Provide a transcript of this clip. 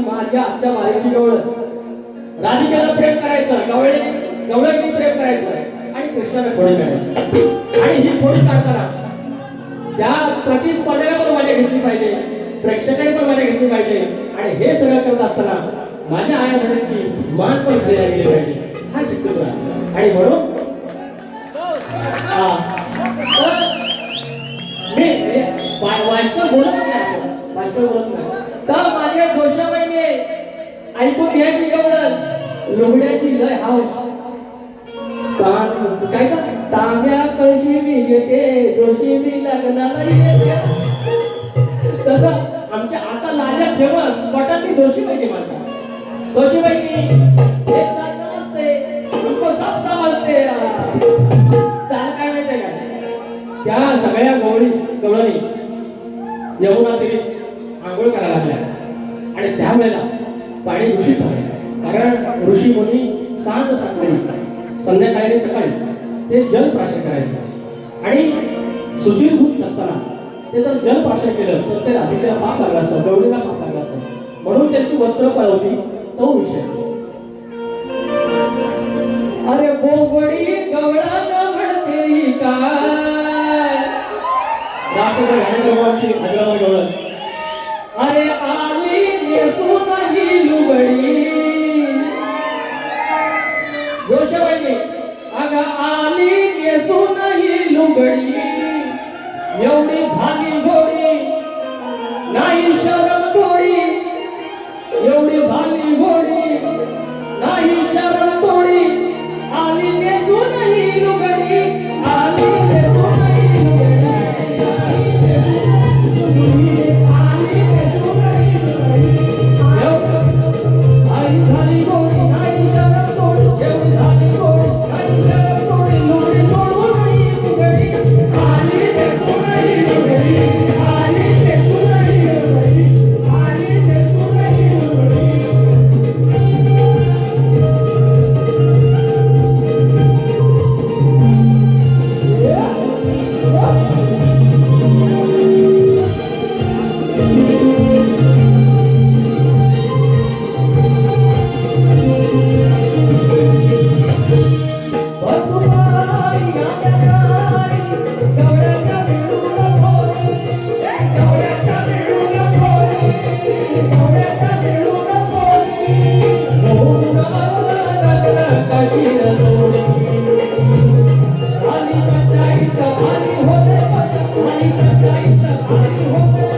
माझ्या आजच्या गवळ राधिकेला प्रेम करायचं गवळे गवळणी प्रेम करायचं आणि कृष्णाला थोडी काढायची आणि ही थोडी काढताना त्या प्रतिस्पर्धेला पण माझ्या घेतली पाहिजे प्रेक्षकाने पण माझ्या घेतली पाहिजे. आणि हे सगळं करत असताना माझ्या आया वडिलांची मान पण केल्या गेली पाहिजे. हा शिकतो आणि म्हणून मी बोलत नाही आपण. बोलत नाही. तर माझ्या जोशाबाईने ऐकून घ्यायची एवढं. लुगड्याची लय हाऊस. काय का? तांब्या कळशी मी घेते जोशी मी लग्नाला येते. तसं आमच्या आता लाल्या फेमस पटातली जोशीबाई जोशी पाहिजे. एक साथ नमस्ते हमको सब समजते चाल काय माहितीये का? त्या सगळ्या गवळी गवळणी यमुना तिने आंघोळ करायला लागल्या. आणि त्यावेळेला पाणी दूषित झाले. कारण ऋषी मुनी सांज सांगली संध्याकाळी सकाळी ते जलप्राशन करायचे. आणि सुशीलभूत नसताना ते जर जलप्राशन केलं तर ते राधिकेला पाप लागला असतं गवळीला पाप लागला असतं. म्हणून त्यांची वस्त्र पळवली तो विषय. अरे बोबडी गवळा न काय? अरे आली नेसून ही लुगडी. पद, आली